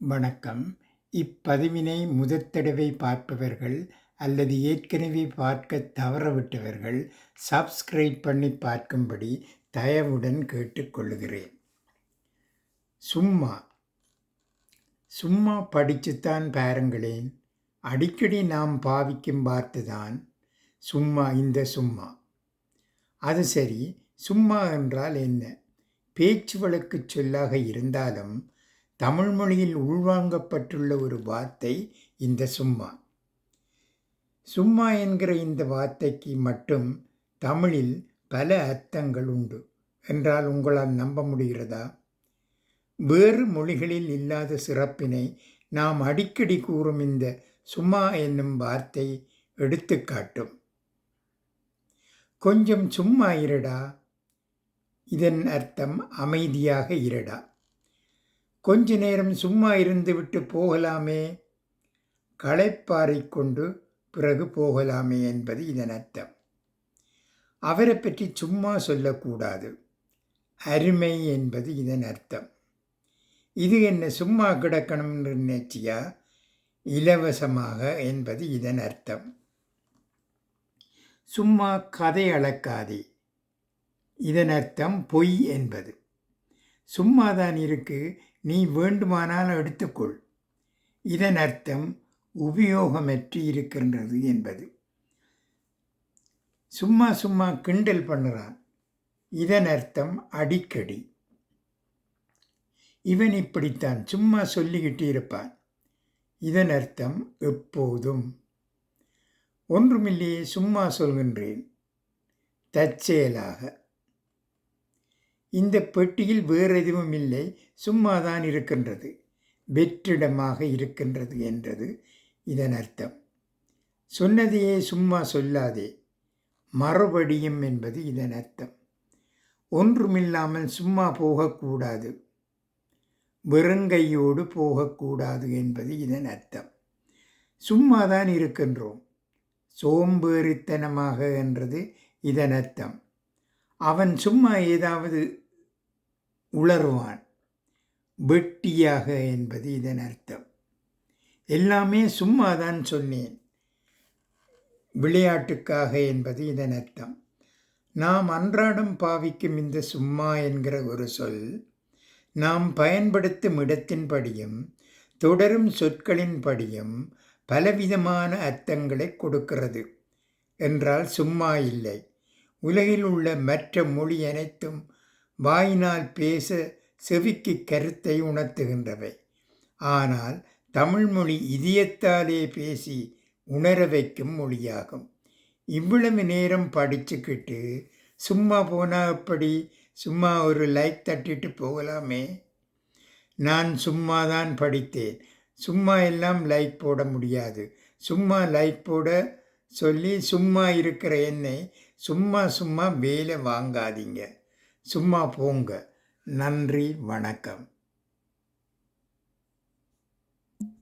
வணக்கம். இப்பதிவினை முதற்தடவை பார்ப்பவர்கள் அல்லது ஏற்கனவே பார்க்க தவறவிட்டவர்கள் சப்ஸ்கிரைப் பண்ணி பார்க்கும்படி தயவுடன் கேட்டுக்கொள்கிறேன் சும்மா. சும்மா படிச்சுத்தான் பாருங்களேன். அடிக்கடி நாம் பாவிக்கும் வார்த்தைதான் சும்மா இந்த சும்மா. அது சரி சும்மா என்றால் என்ன? பேச்சு வழக்கு சொல்லாக இருந்தாலும் தமிழ் மொழியில் உள்வாங்கப்பட்டுள்ள ஒரு வார்த்தை இந்த சும்மா. சும்மா என்கிற இந்த வார்த்தைக்கு மட்டும் தமிழில் பல அர்த்தங்கள் உண்டு. என்றால் உங்களால் நம்ப முடிகிறதா? வேறு மொழிகளில் இல்லாத சிறப்பினை நாம் அடிக்கடி கூறும் இந்த சும்மா என்னும் வார்த்தை எடுத்துக்காட்டும். கொஞ்சம் சும்மா இருடா. இதன் அர்த்தம் அமைதியாக இருடா. கொஞ்ச நேரம் சும்மா இருந்துவிட்டு போகலாமே. களைப்பாறை கொண்டு பிறகு போகலாமே என்பது இதன் அர்த்தம். அவரை பற்றி சும்மா சொல்லக்கூடாது. அருமை என்பது இதன் அர்த்தம். இது என்ன சும்மா கிடக்கணும்னு நினைச்சியா? இலவசமாக என்பது இதன் அர்த்தம். சும்மா கதை அளக்காதே. இதன் அர்த்தம் பொய் என்பது. சும்மாதான் இருக்கு. நீ வேண்டுமானால் எடுத்துக்கொள். இதன் அர்த்தம் உபயோகமற்றி இருக்கின்றது என்பது. சும்மா சும்மா கிண்டல் பண்ணுறான். இதன் அர்த்தம் அடிக்கடி. இவன் இப்படித்தான் சும்மா சொல்லிக்கிட்டு இருப்பான். இதன் அர்த்தம் எப்போதும். ஒன்றுமில்லையே சும்மா சொல்கின்றேன். தற்செயலாக. இந்த பெட்டியில் வேறு எதுவும் இல்லை. சும்மாதான் இருக்கின்றது. வெற்றிடமாக இருக்கின்றது என்றது இதன் அர்த்தம். சொன்னதையே சும்மா சொல்லாதே. மறுபடியும் என்பது இதன் அர்த்தம். ஒன்றுமில்லாமல் சும்மா போகக்கூடாது. வெறுங்கையோடு போகக்கூடாது என்பது இதன் அர்த்தம். சும்மாதான் இருக்கின்றோம். சோம்பேறித்தனமாக என்றது இதன் அர்த்தம். அவன் சும்மா ஏதாவது உளறுவான். வெட்டியாக என்பது இதன் அர்த்தம். எல்லாமே சும்மா தான் சொன்னேன். விளையாட்டுக்காக என்பது இதன் அர்த்தம். நாம் அன்றாடம் பாவிக்கும் இந்த சும்மா என்கிற ஒரு சொல் நாம் பயன்படுத்தும் இடத்தின்படியும் தொடரும் சொற்களின்படியும் பலவிதமான அர்த்தங்களை கொடுக்கிறது. என்றால் சும்மா இல்லை. உலகில் உள்ள மற்ற மொழி அனைத்தும் வாயினால் பேச செவிக்கு கருத்தை உணர்த்துகின்றவை. ஆனால் தமிழ்மொழி இதயத்தாலே பேசி உணர வைக்கும் மொழியாகும். இவ்வளவு நேரம் படிச்சுக்கிட்டு சும்மா போனால் எப்படி? சும்மா ஒரு லைக் தட்டிட்டு போகலாமே. நான் சும்மா தான் படித்தேன். சும்மா எல்லாம் லைக் போட முடியாது. சும்மா லைக் போட சொல்லி சும்மா இருக்கிற என்னை சும்மா சும்மா வேலை வாங்காதீங்க. சும்மா போங்க. நன்றி வணக்கம்.